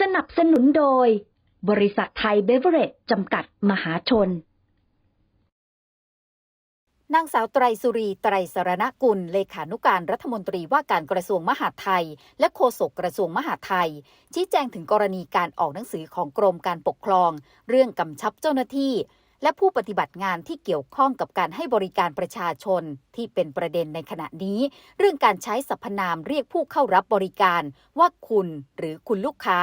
สนับสนุนโดย บริษัทไทยเบเวอเรจจำกัดมหาชน นางสาวไตรสุรีไตรสรณกุล เลขานุการรัฐมนตรีว่าการกระทรวงมหาดไทย และโฆษกกระทรวงมหาดไทย ชี้แจงถึงกรณีการออกหนังสือของกรมการปกครอง เรื่องกำชับเจ้าหน้าที่ และผู้ปฏิบัติงานที่เกี่ยวข้องกับการให้บริการประชาชนที่เป็นประเด็นในขณะนี้ เรื่องการใช้สรรพนามเรียกผู้เข้ารับบริการว่าคุณหรือคุณลูกค้า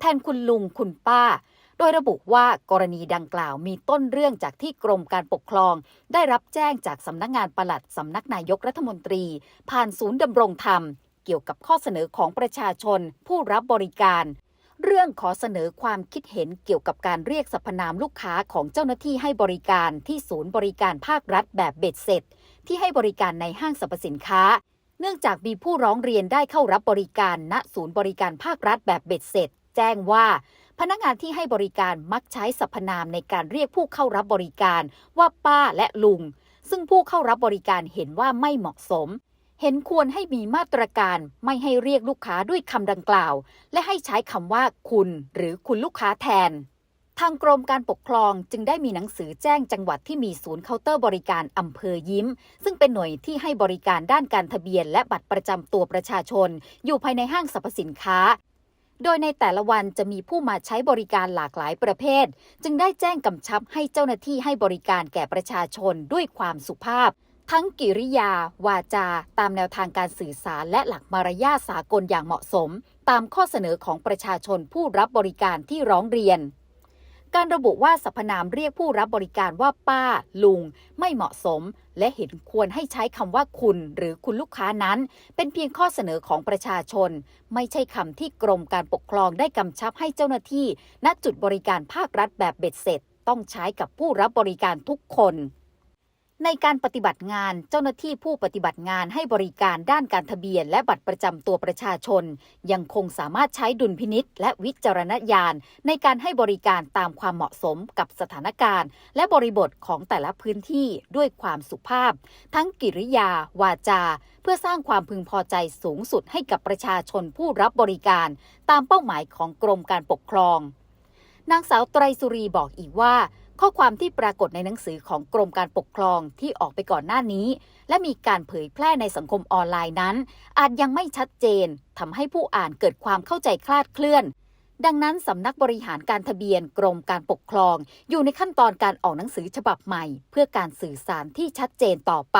แทนคุณลุงคุณป้า โดยระบุว่ากรณีดังกล่าวมีต้นเรื่องจากที่กรมการปกครอง ได้รับแจ้งจากสำนักงานปลัดสำนักนายกรัฐมนตรี ผ่านศูนย์ดำรงธรรม เกี่ยวกับข้อเสนอของประชาชนผู้รับบริการ เรื่องขอเสนอความคิดเห็นเกี่ยวกับการเรียกสรรพนามลูกค้าของเจ้าหน้าที่ให้บริการที่ศูนย์บริการภาครัฐแบบเบ็ดเสร็จ ที่ให้บริการในห้างสรรพสินค้า เนื่องจากมีผู้ร้องเรียนได้เข้ารับบริการณศูนย์บริการภาครัฐแบบเบ็ดเสร็จ แจ้งว่าพนักงานที่ให้บริการมักใช้สรรพนามในการเรียกผู้เข้ารับบริการว่าป้าและลุง ซึ่งผู้เข้ารับบริการเห็นว่าไม่เหมาะสม เห็นควรให้มีมาตรการไม่ให้เรียกลูกค้าด้วยคำดังกล่าว และให้ใช้คำว่าคุณหรือคุณลูกค้าแทน ทางกรมการปกครองจึงได้มีหนังสือแจ้งจังหวัดที่มีศูนย์เคาน์เตอร์บริการอำเภอยิ้ม ซึ่งเป็นหน่วยที่ให้บริการด้านการทะเบียน และบัตรประจำตัวประชาชน อยู่ภายในห้างสรรพสินค้าโดยในแต่ละวันจะมีผู้มาใช้บริการหลากหลายประเภท จึงได้แจ้งกำชับให้เจ้าหน้าที่ให้บริการแก่ประชาชนด้วยความสุภาพ ทั้งกิริยา วาจา ตามแนวทางการสื่อสารและหลักมารยาทสากลอย่างเหมาะสม ตามข้อเสนอของประชาชนผู้รับบริการที่ร้องเรียน การระบุว่าสรรพนามเรียกผู้รับบริการว่าป้า ลุง ไม่เหมาะสม และเห็นควรให้ใช้คำว่าคุณหรือคุณลูกค้านั้น เป็นเพียงข้อเสนอของประชาชน ไม่ใช่คำที่กรมการปกครองได้กำชับให้เจ้าหน้าที่ณจุดบริการภาครัฐแบบเบ็ดเสร็จ ต้องใช้กับผู้รับบริการทุกคน ในการปฏิบัติงานเจ้าหน้าที่ผู้ปฏิบัติงานให้บริการด้านการทะเบียน และบัตรประจำตัวประชาชน ยังคงสามารถใช้ดุลพินิษและวิจารณญาณ ในการให้บริการตามความเหมาะสมกับสถานการณ์ และบริบทของแต่ละพื้นที่ด้วยความสุภาพ ทั้งกิริยา วาจา เพื่อสร้างความพึงพอใจสูงสุดให้กับประชาชนผู้รับบริการ ตามเป้าหมายของกรมการปกครองนางสาวไตรสุรีบอกอีกว่า ข้อความที่ปรากฏในหนังสือของกรมการปกครองที่ออกไปก่อนหน้านี้ และมีการเผยแพร่ในสังคมออนไลน์นั้น อาจยังไม่ชัดเจนทำให้ผู้อ่านเกิดความเข้าใจคลาดเคลื่อน ดังนั้นสำนักบริหารการทะเบียนกรมการปกครอง อยู่ในขั้นตอนการออกหนังสือฉบับใหม่ เพื่อการสื่อสารที่ชัดเจนต่อไป